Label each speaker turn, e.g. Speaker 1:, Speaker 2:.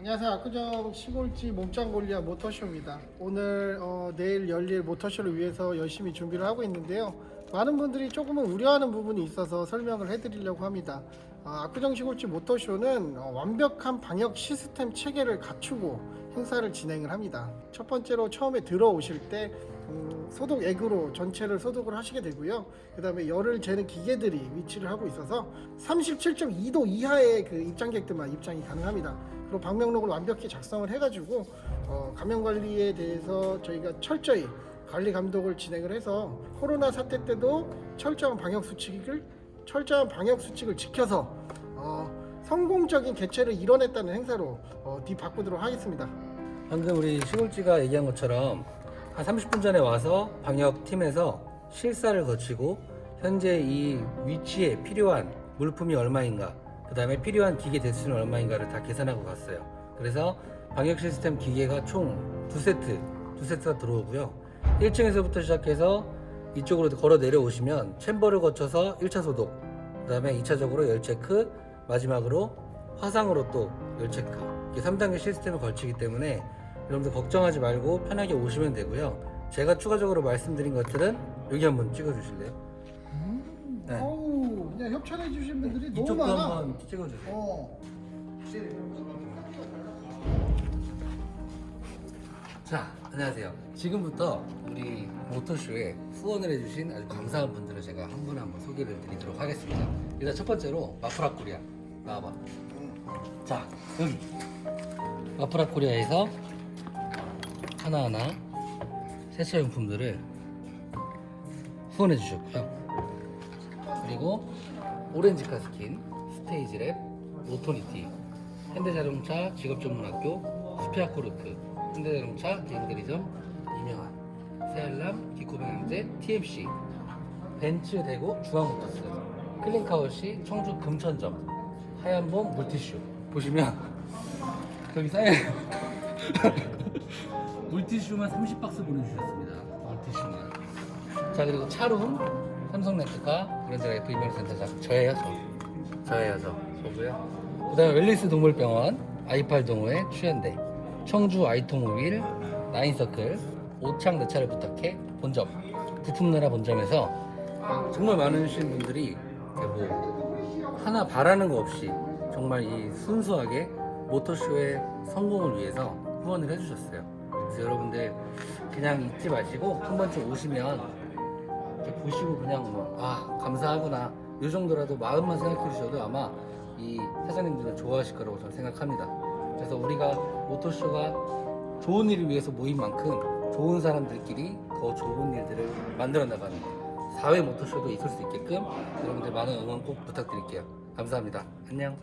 Speaker 1: 안녕하세요. 압구정 시골지 몸짱골리아 모터쇼입니다. 오늘 어, 내일 열릴 모터쇼를 위해서 열심히 준비를 하고 있는데요. 많은 분들이 조금은 우려하는 부분이 있어서 설명을 해드리려고 합니다. 어, 압구정 시골지 모터쇼는 어, 완벽한 방역 시스템 체계를 갖추고 행사를 진행을 합니다. 첫 번째로 처음에 들어오실 때 음, 소독액으로 전체를 소독을 하시게 되고요. 그 다음에 열을 재는 기계들이 위치를 하고 있어서 37.2도 이하의 그 입장객들만 입장이 가능합니다. 그리고 방명록을 완벽히 작성을 해가지고 어, 감염 관리에 대해서 저희가 철저히 관리 감독을 진행을 해서 코로나 사태 때도 철저한 방역 수칙을 철저한 방역 수칙을 지켜서 어, 성공적인 개최를 이뤄냈다는 행사로 어, 뒤바꾸도록 하겠습니다.
Speaker 2: 방금 우리 시골지가 얘기한 것처럼 한 30분 전에 와서 방역팀에서 실사를 거치고 현재 이 위치에 필요한 물품이 얼마인가 그 다음에 필요한 기계 대수는 얼마인가를 다 계산하고 갔어요 그래서 방역 시스템 기계가 총 두 세트 두 세트가 들어오고요 1층에서부터 시작해서 이쪽으로 걸어 내려오시면 챔버를 거쳐서 1차 소독 그 다음에 2차적으로 열 체크 마지막으로 화상으로 또 열 체크 이게 3단계 시스템을 걸치기 때문에 여러분들 걱정하지 말고 편하게 오시면 되고요. 제가 추가적으로 말씀드린 것들은 여기 한번 찍어 주실래요? 네.
Speaker 1: 어우, 그냥 협찬해 주신 분들이 너무
Speaker 2: 이쪽도
Speaker 1: 많아.
Speaker 2: 한번 찍어주세요.
Speaker 1: 어.
Speaker 2: 자, 안녕하세요. 지금부터 우리 모터쇼에 후원을 해주신 아주 감사한 분들을 제가 한 분 한 분 소개를 드리도록 하겠습니다. 일단 첫 번째로 마프라 코리아 나와봐. 자, 여기 마프라 코리아에서 하나하나 세차용품들을 후원해 주셨고요. 그리고 오렌지 카 스킨, 스테이지랩, 오토리티, 현대자동차 직업전문학교, 스피아코르크, 현대자동차 개인대리점, 이명한, 새알람, 기코방향제, TMC, 벤츠 대구 중앙모터스, 클린카워시, 청주 금천점, 하얀봄 물티슈 보시면 여기 쌓여 물티슈만 30박스 보내주셨습니다. 물티슈만. 자 그리고 차룸, 삼성 렌트카, 그랜드라 F 이메일센터장 저예요 저. 저예요 저. 저고요. 그다음에 웰리스 동물병원, 아이팔 동호회, 추현대, 청주 아이토모빌, 나인서클, 오창 내 차를 부탁해 본점, 부품나라 본점에서 정말 많으신 분들이 뭐 하나 바라는 거 없이 정말 이 순수하게 모터쇼의 성공을 위해서 후원을 해주셨어요. 그래서 여러분들 그냥 잊지 마시고 한 번쯤 오시면 이렇게 보시고 그냥 뭐, 아 감사하구나 이 정도라도 마음만 생각해 주셔도 아마 이 사장님들은 좋아하실 거라고 저는 생각합니다. 그래서 우리가 모터쇼가 좋은 일을 위해서 모인 만큼 좋은 사람들끼리 더 좋은 일들을 만들어 나가는 사회 모터쇼도 있을 수 있게끔 여러분들 많은 응원 꼭 부탁드릴게요. 감사합니다. 안녕.